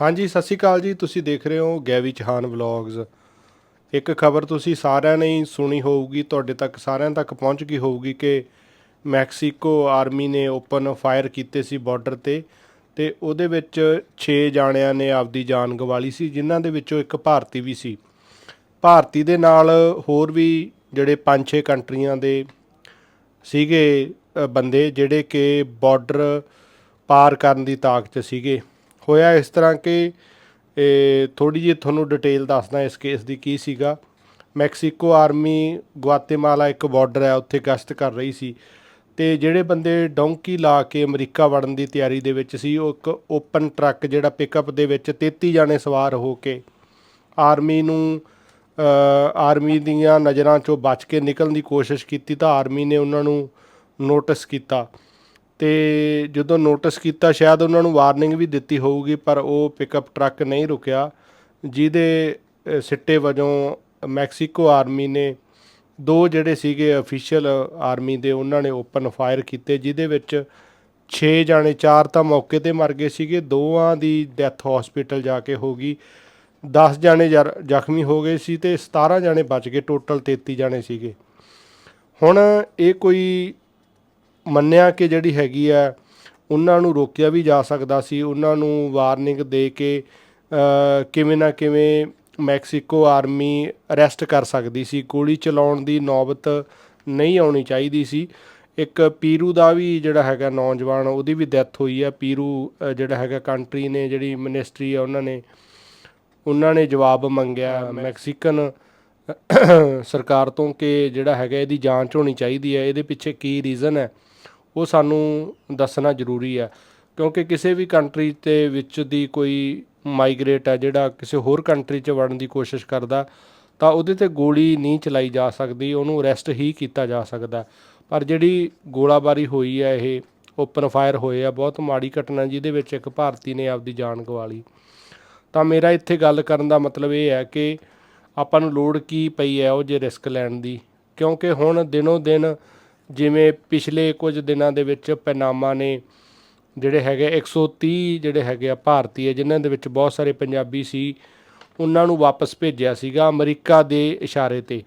ਹਾਂਜੀ, ਸਤਿ ਸ਼੍ਰੀ ਅਕਾਲ ਜੀ। ਤੁਸੀਂ ਦੇਖ ਰਹੇ ਹੋ ਗੈਵੀ ਚਹਾਨ ਵਲੌਗਸ ਇੱਕ ਖਬਰ ਤੁਸੀਂ ਸਾਰਿਆਂ ਨੇ ਹੀ ਸੁਣੀ ਹੋਊਗੀ, ਤੁਹਾਡੇ ਤੱਕ ਸਾਰਿਆਂ ਤੱਕ ਪਹੁੰਚ ਗਈ ਹੋਊਗੀ ਕਿ ਮੈਕਸੀਕੋ ਆਰਮੀ ਨੇ ਓਪਨ ਫਾਇਰ ਕੀਤੇ ਸੀ ਬਾਰਡਰ ਤੇ ਤੇ ਉਹਦੇ ਵਿੱਚ 6 ਜਾਣਿਆਂ ਨੇ ਆਪਦੀ ਜਾਨ ਗਵਾਲੀ ਸੀ, ਜਿਨ੍ਹਾਂ ਦੇ ਵਿੱਚੋਂ ਇੱਕ ਭਾਰਤੀ ਵੀ ਸੀ। ਭਾਰਤੀ ਦੇ ਨਾਲ ਹੋਰ ਵੀ ਜਿਹੜੇ 5-6 ਕੰਟਰੀਆਂ ਦੇ ਸੀਗੇ ਬੰਦੇ ਜਿਹੜੇ ਕਿ ਬਾਰਡਰ ਪਾਰ ਕਰਨ ਦੀ ਤਾਕਤ ਸੀਗੇ। ਹੋਇਆ ਇਸ ਤਰ੍ਹਾਂ ਕਿ ਥੋੜੀ ਜਿਹੀ ਤੁਹਾਨੂੰ ਡਿਟੇਲ ਦੱਸਦਾ ਇਸ ਕੇਸ ਦੀ ਕੀ ਸੀਗਾ। ਮੈਕਸੀਕੋ ਆਰਮੀ ਗੁਆਤੇਮਾਲਾ ਇੱਕ ਬਾਰਡਰ ਹੈ, ਉੱਥੇ ਗਸ਼ਤ ਕਰ ਰਹੀ ਸੀ। ਤੇ ਜਿਹੜੇ ਬੰਦੇ ਡੌਂਕੀ ਲਾ ਕੇ ਅਮਰੀਕਾ ਵੜਨ ਦੀ ਤਿਆਰੀ ਦੇ ਵਿੱਚ ਸੀ, ਉਹ ਇੱਕ ਓਪਨ ਟਰੱਕ ਜਿਹੜਾ ਪਿਕਅਪ ਦੇ ਵਿੱਚ 33 ਜਾਣੇ ਸਵਾਰ ਹੋ ਕੇ ਆਰਮੀ ਨੂੰ ਆਰਮੀ ਦੀਆਂ ਨਜ਼ਰਾਂ ਚੋਂ ਬਚ ਕੇ ਨਿਕਲਣ ਦੀ ਕੋਸ਼ਿਸ਼ ਕੀਤੀ ਤਾਂ ਆਰਮੀ ਨੇ ਉਹਨਾਂ ਨੂੰ ਨੋਟਿਸ ਕੀਤਾ। ਤੇ ਜਦੋਂ ਨੋਟਿਸ ਕੀਤਾ, ਸ਼ਾਇਦ ਉਹਨਾਂ ਨੂੰ ਵਾਰਨਿੰਗ ਵੀ ਦਿੱਤੀ ਹੋਊਗੀ, ਪਰ ਉਹ ਪਿਕਅਪ ਟਰੱਕ ਨਹੀਂ ਰੁਕਿਆ, ਜਿਹਦੇ ਸਿੱਟੇ ਵਜੋਂ ਮੈਕਸੀਕੋ ਆਰਮੀ ਨੇ ਦੋ ਜਿਹੜੇ ਸੀਗੇ ਅਫੀਸ਼ੀਅਲ ਆਰਮੀ ਦੇ, ਉਹਨਾਂ ਨੇ ਓਪਨ ਫਾਇਰ ਕੀਤੇ, ਜਿਹਦੇ ਵਿੱਚ 6 ਜਾਣੇ, ਚਾਰ ਤਾਂ ਮੌਕੇ ਤੇ ਮਰ ਗਏ ਸੀਗੇ, ਦੋਵਾਂ ਦੀ ਡੈਥ ਹਸਪੀਟਲ ਜਾ ਕੇ ਹੋ ਗਈ। 10 ਜਾਣੇ ਜ਼ਖਮੀ ਹੋ ਗਏ ਸੀ ਤੇ 17 ਜਾਣੇ ਬਚ ਗਏ ਟੋਟਲ 33 ਜਾਣੇ ਸੀਗੇ। ਹੁਣ ਇਹ ਕੋਈ ਮੰਨਿਆ ਕਿ ਜਿਹੜੀ ਹੈਗੀ ਆ ਉਹਨਾਂ ਨੂੰ ਰੋਕਿਆ ਵੀ ਜਾ ਸਕਦਾ ਸੀ ਉਹਨਾਂ ਨੂੰ ਵਾਰਨਿੰਗ ਦੇ ਕੇ ਕਿਵੇਂ ਨਾ ਕਿਵੇਂ ਮੈਕਸੀਕੋ ਆਰਮੀ ਅਰੈਸਟ ਕਰ ਸਕਦੀ ਸੀ। ਗੋਲੀ ਚਲਾਉਣ ਦੀ ਨੌਬਤ ਨਹੀਂ ਆਉਣੀ ਚਾਹੀਦੀ ਸੀ। ਇੱਕ ਪੀਰੂ ਦਾ ਵੀ ਜਿਹੜਾ ਹੈਗਾ ਨੌਜਵਾਨ ਉਹਦੀ ਵੀ ਡੈਥ ਹੋਈ ਆ। ਪੀਰੂ ਜਿਹੜਾ ਹੈਗਾ ਕੰਟਰੀ ਨੇ ਜਿਹੜੀ ਮਿਨਿਸਟਰੀ ਆ ਉਹਨਾਂ ਨੇ ਉਹਨਾਂ ਨੇ ਜਵਾਬ ਮੰਗਿਆ ਮੈਕਸੀਕਨ ਸਰਕਾਰ ਤੋਂ ਕਿ ਜਿਹੜਾ ਹੈਗਾ ਇਹਦੀ ਜਾਂਚ ਹੋਣੀ ਚਾਹੀਦੀ ਹੈ। ਇਹਦੇ ਪਿੱਛੇ ਕੀ ਰੀਜ਼ਨ ਹੈ? ਉਹ ਸਾਨੂੰ ਦੱਸਣਾ ਜ਼ਰੂਰੀ ਹੈ, ਕਿਉਂਕਿ ਕਿਸੇ ਵੀ ਕੰਟਰੀ ਤੇ ਵਿੱਚ ਦੀ ਕੋਈ ਮਾਈਗ੍ਰੇਟ ਹੈ, ਜਿਹੜਾ ਕਿਸੇ ਹੋਰ ਕੰਟਰੀ 'ਚ ਵੜਨ ਦੀ ਕੋਸ਼ਿਸ਼ ਕਰਦਾ, ਤਾਂ ਉਹਦੇ ਤੇ ਗੋਲੀ ਨਹੀਂ ਚਲਾਈ ਜਾ ਸਕਦੀ, ਉਹਨੂੰ ਅਰੈਸਟ ਹੀ ਕੀਤਾ ਜਾ ਸਕਦਾ। ਪਰ ਜਿਹੜੀ ਗੋਲਾਬਾਰੀ ਹੋਈ ਹੈ, ਇਹ ਓਪਨ ਫਾਇਰ ਹੋਏ ਆ, ਬਹੁਤ ਮਾੜੀ ਘਟਨਾ ਜਿਹਦੇ ਵਿੱਚ ਇੱਕ ਭਾਰਤੀ ਨੇ ਆਪਦੀ ਜਾਨ ਗਵਾ ਲਈ। ਤਾਂ ਮੇਰਾ ਇੱਥੇ ਗੱਲ ਕਰਨ ਦਾ ਮਤਲਬ ਇਹ ਹੈ ਕਿ ਆਪਾਂ ਨੂੰ ਲੋੜ ਕੀ ਪਈ ਹੈ, ਉਹ ਜੇ ਰਿਸਕ ਲੈਣ ਦੀ, ਕਿਉਂਕਿ ਹੁਣ ਦਿਨੋ ਦਿਨ ਜਿਵੇਂ ਪਿਛਲੇ ਕੁਝ ਦਿਨਾਂ ਦੇ ਵਿੱਚ ਪੈਨਾਮਾ ਨੇ ਜਿਹੜੇ ਹੈਗੇ 130 ਜਿਹੜੇ ਹੈਗੇ ਆ ਭਾਰਤੀ ਹੈ, ਜਿਨ੍ਹਾਂ ਦੇ ਵਿੱਚ ਬਹੁਤ ਸਾਰੇ ਪੰਜਾਬੀ ਸੀ, ਉਹਨਾਂ ਨੂੰ ਵਾਪਸ ਭੇਜਿਆ ਸੀਗਾ ਅਮਰੀਕਾ ਦੇ ਇਸ਼ਾਰੇ ਤੇ।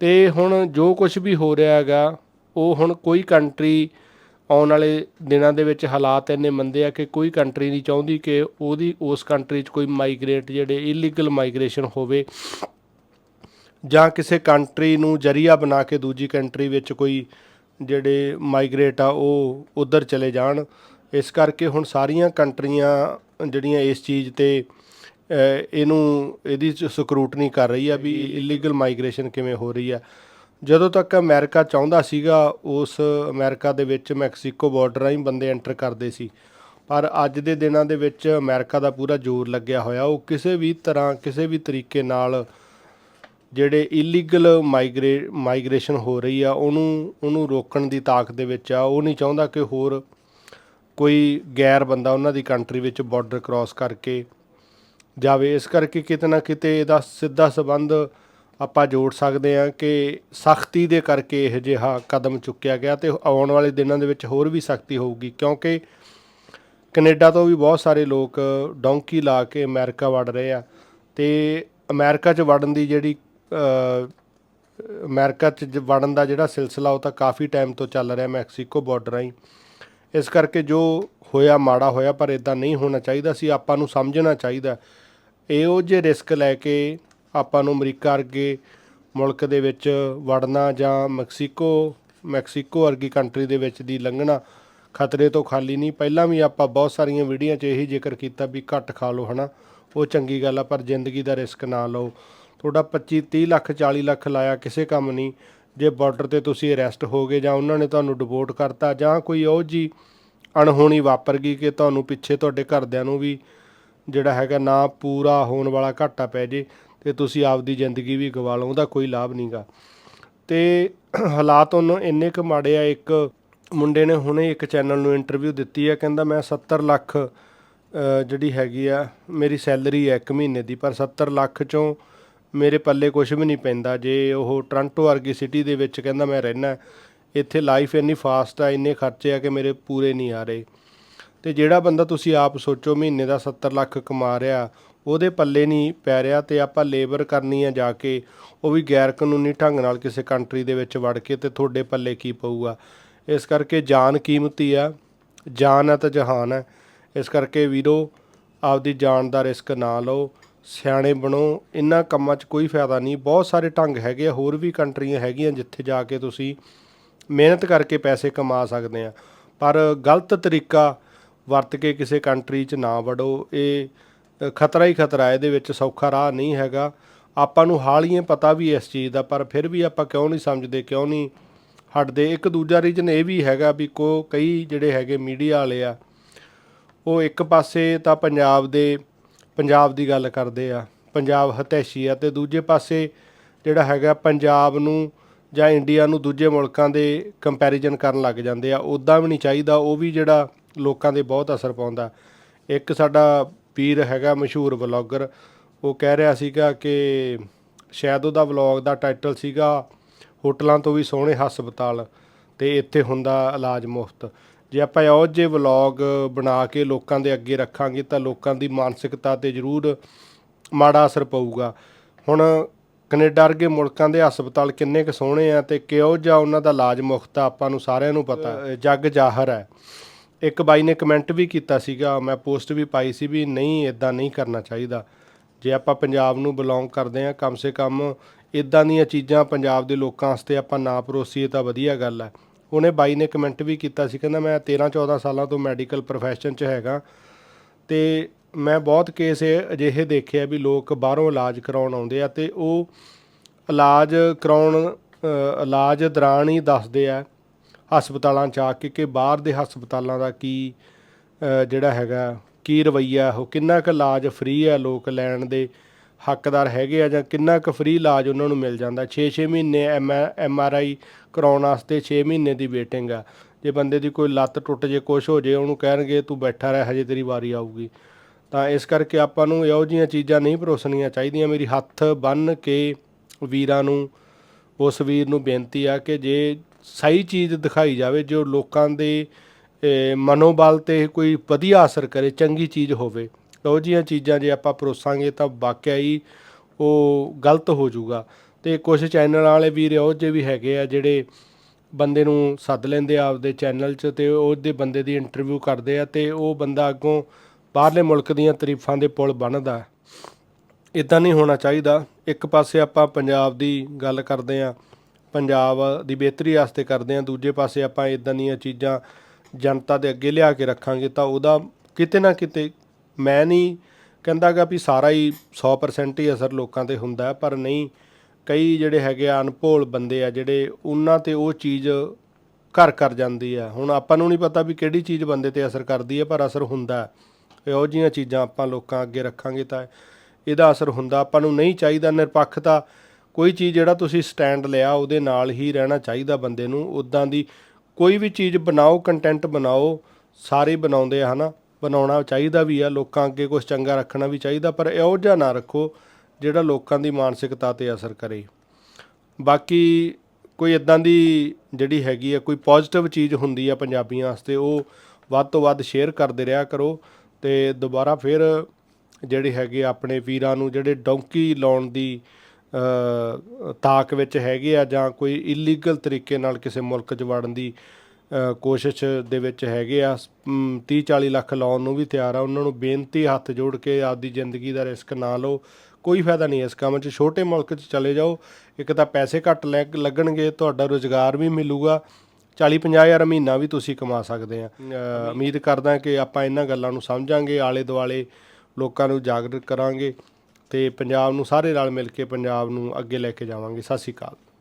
ਤੇ ਹੁਣ ਜੋ ਕੁਝ ਵੀ ਹੋ ਰਿਹਾ ਹੈਗਾ, ਉਹ ਹੁਣ ਕੋਈ ਕੰਟਰੀ ਆਉਣ ਵਾਲੇ ਦਿਨਾਂ ਦੇ ਵਿੱਚ ਹਾਲਾਤ ਇੰਨੇ ਮੰਦੇ ਆ ਕਿ ਕੋਈ ਕੰਟਰੀ ਨਹੀਂ ਚਾਹੁੰਦੀ ਕਿ ਉਹਦੀ, ਉਸ ਕੰਟਰੀ 'ਚ ਕੋਈ ਮਾਈਗ੍ਰੇਟ ਜਿਹੜੇ ਇਲੀਗਲ ਮਾਈਗ੍ਰੇਸ਼ਨ ਹੋਵੇ ਜਾਂ ਕਿਸੇ ਕੰਟਰੀ ਨੂੰ ਜਰੀਆ ਬਣਾ ਕੇ ਦੂਜੀ ਕੰਟਰੀ ਵਿੱਚ ਕੋਈ ਜਿਹੜੇ ਮਾਈਗ੍ਰੇਟ ਆ ਉਹ ਉਧਰ ਚਲੇ ਜਾਣ। ਇਸ ਕਰਕੇ ਹੁਣ ਸਾਰੀਆਂ ਕੰਟਰੀਆਂ ਜਿਹੜੀਆਂ ਇਸ ਚੀਜ਼ ਤੇ ਇਹਨੂੰ, ਇਹਦੀ ਸਕਰੂਟਨੀ ਕਰ ਰਹੀ ਆ ਵੀ ਇਲੀਗਲ ਮਾਈਗ੍ਰੇਸ਼ਨ ਕਿਵੇਂ ਹੋ ਰਹੀ ਆ। ਜਦੋਂ ਤੱਕ ਅਮਰੀਕਾ ਚਾਹੁੰਦਾ ਸੀਗਾ, ਉਸ ਅਮਰੀਕਾ ਦੇ ਵਿੱਚ ਮੈਕਸੀਕੋ ਬਾਰਡਰ ਰਾਹੀਂ ਬੰਦੇ ਐਂਟਰ ਕਰਦੇ ਸੀ। ਪਰ ਅੱਜ ਦੇ ਦਿਨਾਂ ਦੇ ਵਿੱਚ ਅਮਰੀਕਾ ਦਾ ਪੂਰਾ ਜ਼ੋਰ ਲੱਗਿਆ ਹੋਇਆ। ਉਹ ਕਿਸੇ ਵੀ ਤਰ੍ਹਾਂ, ਕਿਸੇ ਵੀ ਤਰੀਕੇ ਨਾਲ ਜਿਹੜੇ ਇਲੀਗਲ ਮਾਈਗ੍ਰੇ ਮਾਈਗ੍ਰੇਸ਼ਨ ਹੋ ਰਹੀ ਆ, ਉਹਨੂੰ ਉਹਨੂੰ ਰੋਕਣ ਦੀ ਤਾਕਤ ਦੇ ਵਿੱਚ ਆ। ਉਹ ਨਹੀਂ ਚਾਹੁੰਦਾ ਕਿ ਹੋਰ ਕੋਈ ਗੈਰ ਬੰਦਾ ਉਹਨਾਂ ਦੀ ਕੰਟਰੀ ਵਿੱਚ ਬਾਰਡਰ ਕ੍ਰਾਸ ਕਰਕੇ ਜਾਵੇ। ਇਸ ਕਰਕੇ ਕਿਤੇ ਨਾ ਕਿਤੇ ਇਹਦਾ ਸਿੱਧਾ ਸਬੰਧ ਆਪਾਂ ਜੋੜ ਸਕਦੇ ਹਾਂ ਕਿ ਸਖਤੀ ਦੇ ਕਰਕੇ ਇਹ ਜਿਹਾ ਕਦਮ ਚੁੱਕਿਆ ਗਿਆ ਤੇ ਆਉਣ ਵਾਲੇ ਦਿਨਾਂ ਦੇ ਵਿੱਚ ਹੋਰ ਵੀ ਸਖਤੀ ਹੋਊਗੀ, ਕਿਉਂਕਿ ਕੈਨੇਡਾ ਤੋਂ ਵੀ ਬਹੁਤ ਸਾਰੇ ਲੋਕ ਡੌਂਕੀ ਲਾ ਕੇ ਅਮਰੀਕਾ ਵੜ ਰਹੇ ਆ। ਤੇ ਅਮਰੀਕਾ 'ਚ ਵੜਨ ਦੀ ਜਿਹੜੀ ਅਮਰੀਕਾ 'ਚ ਜ- ਵੜਨ ਦਾ ਜਿਹੜਾ ਸਿਲਸਿਲਾ, ਉਹ ਤਾਂ ਕਾਫੀ ਟਾਈਮ ਤੋਂ ਚੱਲ ਰਿਹਾ ਮੈਕਸੀਕੋ ਬਾਰਡਰ ਰਾਹੀਂ। ਇਸ ਕਰਕੇ ਜੋ ਹੋਇਆ, ਮਾੜਾ ਹੋਇਆ, ਪਰ ਇਦਾਂ ਨਹੀਂ ਹੋਣਾ ਚਾਹੀਦਾ ਸੀ ਆਪਾਂ ਨੂੰ ਸਮਝਣਾ ਚਾਹੀਦਾ। ਇਹੋ ਜਿਹੇ ਰਿਸਕ ਲੈ ਕੇ ਆਪਾਂ ਨੂੰ ਅਮਰੀਕਾ ਵਰਗੇ ਮੁਲਕ ਦੇ ਵਿੱਚ ਵੜਨਾ ਜਾਂ ਮੈਕਸੀਕੋ ਮੈਕਸੀਕੋ ਵਰਗੀ ਕੰਟਰੀ ਦੇ ਵਿੱਚ ਦੀ ਲੰਘਣਾ ਖਤਰੇ ਤੋਂ ਖਾਲੀ ਨਹੀਂ। ਪਹਿਲਾਂ ਵੀ ਆਪਾਂ ਬਹੁਤ ਸਾਰੀਆਂ ਵੀਡੀਓ 'ਚ ਇਹੀ ਜ਼ਿਕਰ ਕੀਤਾ ਵੀ ਘੱਟ ਖਾ ਲਓ, ਹਨਾ। ਉਹ ਚੰਗੀ ਗੱਲ ਆ, ਪਰ ਜ਼ਿੰਦਗੀ ਦਾ ਰਿਸਕ ਨਾ ਲਓ। ਤੁਹਾਡਾ 25 30 ਲੱਖ 40 ਲੱਖ ਲਾਇਆ ਕਿਸੇ ਕੰਮ ਨਹੀਂ। ਜੇ ਬਾਰਡਰ ਤੇ ਤੁਸੀਂ ਅਰੈਸਟ ਹੋ ਗਏ ਜਾਂ ਉਹਨਾਂ ਨੇ ਤੁਹਾਨੂੰ ਡਿਪੋਰਟ ਕਰਤਾ ਜਾਂ ਕੋਈ ਉਹ ਜੀ ਅਣਹੋਣੀ ਵਾਪਰ ਗਈ ਕਿ ਤੁਹਾਨੂੰ ਪਿੱਛੇ ਤੁਹਾਡੇ ਘਰਦਿਆਂ ਨੂੰ ਵੀ ਜਿਹੜਾ ਹੈਗਾ ਨਾ ਪੂਰਾ ਹੋਣ ਵਾਲਾ ਘਾਟਾ ਪੈ ਜੇ ਤੇ ਤੁਸੀਂ ਆਪਦੀ ਜ਼ਿੰਦਗੀ ਵੀ ਗਵਾ ਲਓ, ਉਹਦਾ ਕੋਈ ਲਾਭ ਨਹੀਂਗਾ ਤੇ ਹਾਲਾਤ ਉਹਨੂੰ ਇੰਨੇ ਕੁ ਮਾੜੇ ਆ, ਇੱਕ ਮੁੰਡੇ ਨੇ ਹੁਣੇ ਇੱਕ ਚੈਨਲ ਨੂੰ ਇੰਟਰਵਿਊ ਦਿੱਤੀ ਹੈ ਕਹਿੰਦਾ ਮੈਂ 70 ਲੱਖ ਜਿਹੜੀ ਹੈਗੀ ਆ, ਮੇਰੀ ਸੈਲਰੀ ਹੈ ਇੱਕ ਮਹੀਨੇ ਦੀ, ਪਰ 70 ਲੱਖ ਚੋਂ ਮੇਰੇ ਪੱਲੇ ਕੁਝ ਵੀ ਨਹੀਂ ਪੈਂਦਾ। ਜੇ ਉਹ ਟ੍ਰਾਂਟੋ ਵਰਗੀ ਸਿਟੀ ਦੇ ਵਿੱਚ ਕਹਿੰਦਾ ਮੈਂ ਰਹਿਣਾ ਇੱਥੇ ਲਾਈਫ ਇੰਨੀ ਫਾਸਟ ਆ, ਇੰਨੇ ਖਰਚੇ ਆ ਕਿ ਮੇਰੇ ਪੂਰੇ ਨਹੀਂ ਆ ਰਹੇ। ਤੇ ਜਿਹੜਾ ਬੰਦਾ ਤੁਸੀਂ ਆਪ ਸੋਚੋ ਮਹੀਨੇ ਦਾ 70 ਲੱਖ ਕਮਾ ਰਿਹਾ, ਉਹਦੇ ਪੱਲੇ ਨਹੀਂ ਪੈ ਰਿਹਾ ਤੇ ਆਪਾਂ ਲੇਬਰ ਕਰਨੀ ਆ ਜਾ ਕੇ, ਉਹ ਵੀ ਗੈਰ ਕਾਨੂੰਨੀ ਢੰਗ ਨਾਲ ਕਿਸੇ ਕੰਟਰੀ ਦੇ ਵਿੱਚ ਵੜ ਕੇ ਤੇ ਤੁਹਾਡੇ ਪੱਲੇ ਕੀ ਪਊਗਾ। ਇਸ ਕਰਕੇ ਜਾਨ ਕੀਮਤੀ ਆ, ਜਾਨ ਹੈ ਤਾਂ ਜਹਾਨ ਹੈ ਇਸ ਕਰਕੇ ਵੀਰੋ, ਆਪਦੀ ਜਾਨ ਦਾ ਰਿਸਕ ਨਾ ਲਓ। ਸਿਆਣੇ ਬਣੋ, ਇਹਨਾਂ ਕੰਮਾਂ 'ਚ ਕੋਈ ਫਾਇਦਾ ਨਹੀਂ। ਬਹੁਤ ਸਾਰੇ ਢੰਗ ਹੈਗੇ ਆ, ਹੋਰ ਵੀ ਕੰਟਰੀਆਂ ਹੈਗੀਆਂ ਜਿੱਥੇ ਜਾ ਕੇ ਤੁਸੀਂ ਮਿਹਨਤ ਕਰਕੇ ਪੈਸੇ ਕਮਾ ਸਕਦੇ ਆ। ਪਰ ਗਲਤ ਤਰੀਕਾ ਵਰਤ ਕੇ ਕਿਸੇ ਕੰਟਰੀ 'ਚ ਨਾ ਵੜੋ। ਇਹ ਖਤਰਾ ਹੀ ਖਤਰਾ ਹੈ, ਇਹਦੇ ਵਿੱਚ ਸੌਖਾ ਰਾਹ ਨਹੀਂ ਹੈਗਾ। ਆਪਾਂ ਨੂੰ ਹਾਲੀਏ ਪਤਾ ਵੀ ਇਸ ਚੀਜ਼ ਦਾ, ਪਰ ਫਿਰ ਵੀ ਆਪਾਂ ਕਿਉਂ ਨਹੀਂ ਸਮਝਦੇ, ਕਿਉਂ ਨਹੀਂ ਹਟਦੇ? ਇੱਕ ਦੂਜਾ ਰੀਜਨ ਇਹ ਵੀ ਹੈਗਾ ਵੀ ਕੋ ਕਈ ਜਿਹੜੇ ਹੈਗੇ ਮੀਡੀਆ ਵਾਲੇ ਆ, ਉਹ ਇੱਕ ਪਾਸੇ ਤਾਂ ਪੰਜਾਬ ਦੇ ਪੰਜਾਬ ਦੀ ਗੱਲ ਕਰਦੇ ਆ, ਪੰਜਾਬ ਹਤੈਸ਼ੀ ਆ ਤੇ ਦੂਜੇ ਪਾਸੇ ਜਿਹੜਾ ਹੈਗਾ ਪੰਜਾਬ ਨੂੰ ਜਾਂ ਇੰਡੀਆ ਨੂੰ ਦੂਜੇ ਮੁਲਕਾਂ ਦੇ ਕੰਪੈਰੀਜ਼ਨ ਕਰਨ ਲੱਗ ਜਾਂਦੇ ਆ ਉਦਾਂ ਵੀ ਨਹੀਂ ਚਾਹੀਦਾ, ਉਹ ਵੀ ਜਿਹੜਾ ਲੋਕਾਂ ਦੇ ਬਹੁਤ ਅਸਰ ਪਾਉਂਦਾ। ਇੱਕ ਸਾਡਾ ਵੀਰ ਹੈਗਾ ਮਸ਼ਹੂਰ ਵਲੌਗਰ ਉਹ ਕਹਿ ਰਿਹਾ ਸੀਗਾ ਕਿ ਸ਼ਾਇਦ ਉਹਦਾ ਵਲੌਗ ਦਾ ਟਾਈਟਲ ਸੀਗਾ ਹੋਟਲਾਂ ਤੋਂ ਵੀ ਸੋਹਣੇ ਹਸਪਤਾਲ ਤੇ ਇੱਥੇ ਹੁੰਦਾ ਇਲਾਜ ਮੁਫਤ। ਜੇ ਆਪਾਂ ਇਹੋ ਜਿਹੇ ਵਲੌਗ ਬਣਾ ਕੇ ਲੋਕਾਂ ਦੇ ਅੱਗੇ ਰੱਖਾਂਗੇ ਤਾਂ ਲੋਕਾਂ ਦੀ ਮਾਨਸਿਕਤਾ ਤੇ ਜ਼ਰੂਰ ਮਾੜਾ ਅਸਰ ਪਊਗਾ। ਹੁਣ ਕੈਨੇਡਾ ਵਰਗੇ ਮੁਲਕਾਂ ਦੇ ਹਸਪਤਾਲ ਕਿੰਨੇ ਕੁ ਸੋਹਣੇ ਆ ਤੇ ਕਿਹੋ ਜਿਹਾ ਉਹਨਾਂ ਦਾ ਇਲਾਜ ਮੁਫਤ ਆ ਆਪਾਂ ਨੂੰ ਸਾਰਿਆਂ ਨੂੰ ਪਤਾ। ਜੱਗ ਜ਼ਾਹਰ ਹੈ। ਇੱਕ ਬਾਈ ਨੇ ਕਮੈਂਟ ਵੀ ਕੀਤਾ ਸੀਗਾ ਮੈਂ ਪੋਸਟ ਵੀ ਪਾਈ ਸੀ ਵੀ ਨਹੀਂ ਇਦਾਂ ਨਹੀਂ ਕਰਨਾ ਚਾਹੀਦਾ। ਜੇ ਆਪਾਂ ਪੰਜਾਬ ਨੂੰ ਬਿਲੋਂਗ ਕਰਦੇ ਆ ਕਮ ਸੇ ਕਮ ਇਦਾਂ ਦੀਆਂ ਚੀਜ਼ਾਂ ਪੰਜਾਬ ਦੇ ਲੋਕਾਂ ਵਾਸਤੇ ਆਪਾਂ ਨਾ ਪਰੋਸੀਏ ਤਾਂ ਵਧੀਆ ਗੱਲ ਹੈ। ਉਹਨੇ ਬਾਈ ਨੇ ਕਮੈਂਟ ਵੀ ਕੀਤਾ ਸੀ, ਕਹਿੰਦਾ ਮੈਂ 13 14 ਸਾਲਾਂ ਤੋਂ ਮੈਡੀਕਲ ਪ੍ਰੋਫੈਸ਼ਨ 'ਚ ਹੈਗਾ ਤੇ ਮੈਂ ਬਹੁਤ ਕੇਸ ਇਹ ਅਜਿਹੇ ਦੇਖੇ ਆ ਵੀ ਲੋਕ ਬਾਹਰੋਂ ਇਲਾਜ ਕਰਾਉਣ ਆਉਂਦੇ ਆ ਤੇ ਉਹ ਇਲਾਜ ਕਰਾਉਣ ਇਲਾਜ ਦੌਰਾਨ ਹੀ ਦੱਸਦੇ ਆ ਹਸਪਤਾਲਾਂ 'ਚ ਆ ਕੇ ਕਿ ਬਾਹਰ ਦੇ ਹਸਪਤਾਲਾਂ ਦਾ ਕੀ ਜਿਹੜਾ ਹੈਗਾ, ਕੀ ਰਵੱਈਆ, ਉਹ ਕਿੰਨਾ ਕੁ ਇਲਾਜ ਫ੍ਰੀ ਆ ਲੋਕ ਲੈਣ ਦੇ। ਹੱਕਦਾਰ ਹੈਗੇ ਆ ਜਾਂ ਕਿੰਨਾ ਕੁ ਫ੍ਰੀ ਇਲਾਜ ਉਹਨਾਂ ਨੂੰ ਮਿਲ ਜਾਂਦਾ। 6-6 ਮਹੀਨੇ ਐਮ ਆਰ ਆਈ ਕਰਾਉਣ ਵਾਸਤੇ 6 ਮਹੀਨੇ ਦੀ ਵੇਟਿੰਗ ਆ। ਜੇ ਬੰਦੇ ਦੀ ਕੋਈ ਲੱਤ ਟੁੱਟ ਜੇ, ਕੁਛ ਹੋ ਜੇ, ਉਹਨੂੰ ਕਹਿਣਗੇ, ਤੂੰ ਬੈਠਾ ਰਹਿ, ਹਜੇ ਤੇਰੀ ਵਾਰੀ ਆਊਗੀ। ਤਾਂ ਇਸ ਕਰਕੇ ਆਪਾਂ ਨੂੰ ਇਹੋ ਜਿਹੀਆਂ ਚੀਜ਼ਾਂ ਨਹੀਂ ਪਰੋਸਣੀਆਂ ਚਾਹੀਦੀਆਂ। ਮੇਰੀ ਹੱਥ ਬੰਨ ਕੇ ਵੀਰਾਂ ਨੂੰ, ਉਸ ਵੀਰ ਨੂੰ ਬੇਨਤੀ ਆ ਕਿ ਜੇ ਸਹੀ ਚੀਜ਼ ਦਿਖਾਈ ਜਾਵੇ, ਜੋ ਲੋਕਾਂ ਦੇ ਮਨੋਬਲ ਤੇ ਕੋਈ ਵਧੀਆ ਅਸਰ ਕਰੇ, ਚੰਗੀ ਚੀਜ਼ ਹੋਵੇ ਉਹ ਜਿਹੀਆਂ ਚੀਜ਼ਾਂ ਜੇ ਆਪਾਂ ਪਰੋਸਾਂਗੇ ਤਾਂ ਵਾਕਿਆ ਹੀ ਉਹ ਗਲਤ ਹੋ ਜਾਊਗਾ। ਤੇ ਕੁਝ ਚੈਨਲ ਵਾਲੇ ਵੀਰ ਇਹੋ ਜਿਹੇ ਵੀ ਹੈਗੇ ਆ, ਜਿਹੜੇ ਬੰਦੇ ਨੂੰ ਸੱਦ ਲੈਂਦੇ ਆ ਆਪਦੇ ਚੈਨਲ 'ਚ ਤੇ ਉਹਦੇ ਬੰਦੇ ਦੀ ਇੰਟਰਵਿਊ ਕਰਦੇ ਆ ਤੇ ਉਹ ਬੰਦਾ ਅੱਗੋਂ ਬਾਹਰਲੇ ਮੁਲਕ ਦੀਆਂ ਤਾਰੀਫਾਂ ਦੇ ਪੁਲ ਬਣਦਾ। ਇਦਾਂ ਨਹੀਂ ਹੋਣਾ ਚਾਹੀਦਾ। ਇੱਕ ਪਾਸੇ ਆਪਾਂ ਪੰਜਾਬ ਦੀ ਗੱਲ ਕਰਦੇ ਆ, ਪੰਜਾਬ ਦੀ ਬਿਹਤਰੀ ਵਾਸਤੇ ਕਰਦੇ ਆ, ਦੂਜੇ ਪਾਸੇ ਆਪਾਂ ਇਦਾਂ ਦੀਆਂ ਚੀਜ਼ਾਂ ਜਨਤਾ ਦੇ ਅੱਗੇ ਲਿਆ ਕੇ ਰੱਖਾਂਗੇ ਤਾਂ ਉਹਦਾ ਕਿਤੇ ਨਾ ਕਿਤੇ ਮੈਂ ਨਹੀਂ ਕਹਿੰਦਾਗਾ ਵੀ ਸਾਰਾ ਹੀ 100% ਹੀ ਅਸਰ ਲੋਕਾਂ ਤੇ ਹੁੰਦਾ, ਪਰ ਨਹੀਂ, ਕਈ ਜਿਹੜੇ ਹੈਗੇ ਆ ਅਨਪੋਲ ਬੰਦੇ ਆ ਜਿਹੜੇ ਉਹਨਾਂ ਤੇ ਉਹ ਚੀਜ਼ ਘਰ ਕਰ ਜਾਂਦੀ ਆ। ਹੁਣ ਆਪਾਂ ਨੂੰ ਨਹੀਂ ਪਤਾ ਵੀ ਕਿਹੜੀ ਚੀਜ਼ ਬੰਦੇ ਤੇ ਅਸਰ ਕਰਦੀ ਹੈ ਪਰ ਅਸਰ ਹੁੰਦਾ। ਇਹੋ ਜਿਹੀਆਂ ਚੀਜ਼ਾਂ ਆਪਾਂ ਲੋਕਾਂ ਅੱਗੇ ਰੱਖਾਂਗੇ ਤਾਂ ਇਹਦਾ ਅਸਰ ਹੁੰਦਾ। ਆਪਾਂ ਨੂੰ ਨਹੀਂ ਚਾਹੀਦਾ ਨਿਰਪੱਖਤਾ ਕੋਈ ਚੀਜ਼ ਜਿਹੜਾ ਤੁਸੀਂ ਸਟੈਂਡ ਲਿਆ ਉਹਦੇ ਨਾਲ ਹੀ ਰਹਿਣਾ ਚਾਹੀਦਾ ਬੰਦੇ ਨੂੰ। ਉਦਾਂ ਦੀ ਕੋਈ ਵੀ ਚੀਜ਼ ਬਣਾਓ ਕੰਟੈਂਟ ਬਣਾਓ, ਸਾਰੇ ਬਣਾਉਂਦੇ ਆ, ਹਨਾ। ਬਣਾਉਣਾ ਚਾਹੀਦਾ ਵੀ ਆ, ਲੋਕਾਂ ਅੱਗੇ ਕੁਝ ਚੰਗਾ ਰੱਖਣਾ ਵੀ ਚਾਹੀਦਾ, ਪਰ ਇਹੋ ਜਿਹਾ ਨਾ ਰੱਖੋ ਜਿਹੜਾ ਲੋਕਾਂ ਦੀ ਮਾਨਸਿਕਤਾ ਤੇ ਅਸਰ ਕਰੇ। ਬਾਕੀ ਕੋਈ ਇਦਾਂ ਦੀ ਜਿਹੜੀ ਹੈਗੀ ਆ, ਕੋਈ ਪੋਜ਼ਿਟਿਵ ਚੀਜ਼ ਹੁੰਦੀ ਆ ਪੰਜਾਬੀਆਂ ਵਾਸਤੇ, ਉਹ ਵੱਧ ਤੋਂ ਵੱਧ ਸ਼ੇਅਰ ਕਰਦੇ ਰਿਹਾ ਕਰੋ ਤੇ ਦੁਬਾਰਾ ਫਿਰ ਜਿਹੜੇ ਹੈਗੇ ਆਪਣੇ ਵੀਰਾਂ ਨੂੰ ਜਿਹੜੇ ਡੌਂਕੀ ਲਾਉਣ ਦੀ ਤਾਕ ਵਿੱਚ ਹੈਗੇ ਆ ਜਾਂ ਕੋਈ ਇਲੀਗਲ ਤਰੀਕੇ ਨਾਲ ਕਿਸੇ ਮੁਲਕ 'ਚ ਵੜਨ ਦੀ ਕੋਸ਼ਿਸ਼ ਦੇ ਵਿੱਚ ਹੈਗੇ ਆ। 30 40 ਲੱਖ ਲਾਉਣ ਨੂੰ ਵੀ ਤਿਆਰ ਆ। ਉਹਨਾਂ ਨੂੰ ਬੇਨਤੀ ਹੱਥ ਜੋੜ ਕੇ ਆਪਦੀ ਜ਼ਿੰਦਗੀ ਦਾ ਰਿਸਕ ਨਾ ਲਓ। ਕੋਈ ਫਾਇਦਾ ਨਹੀਂ ਇਸ ਕੰਮ 'ਚ। ਛੋਟੇ ਮੁਲਕ 'ਚ ਚਲੇ ਜਾਓ। ਇੱਕ ਤਾਂ ਪੈਸੇ ਘੱਟ ਲੱਗ- ਲੱਗਣਗੇ, ਤੁਹਾਡਾ ਰੋਜ਼ਗਾਰ ਵੀ ਮਿਲੂਗਾ। 40 50 ਹਜ਼ਾਰ ਮਹੀਨਾ ਵੀ ਤੁਸੀਂ ਕਮਾ ਸਕਦੇ ਆ। ਉਮੀਦ ਕਰਦਾ ਕਿ ਆਪਾਂ ਇਹਨਾਂ ਗੱਲਾਂ ਨੂੰ ਸਮਝਾਂਗੇ ਆਲੇ ਦੁਆਲੇ ਲੋਕਾਂ ਨੂੰ ਜਾਗਰੂਕ ਕਰਾਂਗੇ ਤੇ ਪੰਜਾਬ ਨੂੰ ਸਾਰੇ ਨਾਲ ਮਿਲ ਕੇ ਪੰਜਾਬ ਨੂੰ ਅੱਗੇ ਲੈ ਕੇ ਜਾਵਾਂਗੇ। ਸਤਿ ਸ਼੍ਰੀ ਅਕਾਲ।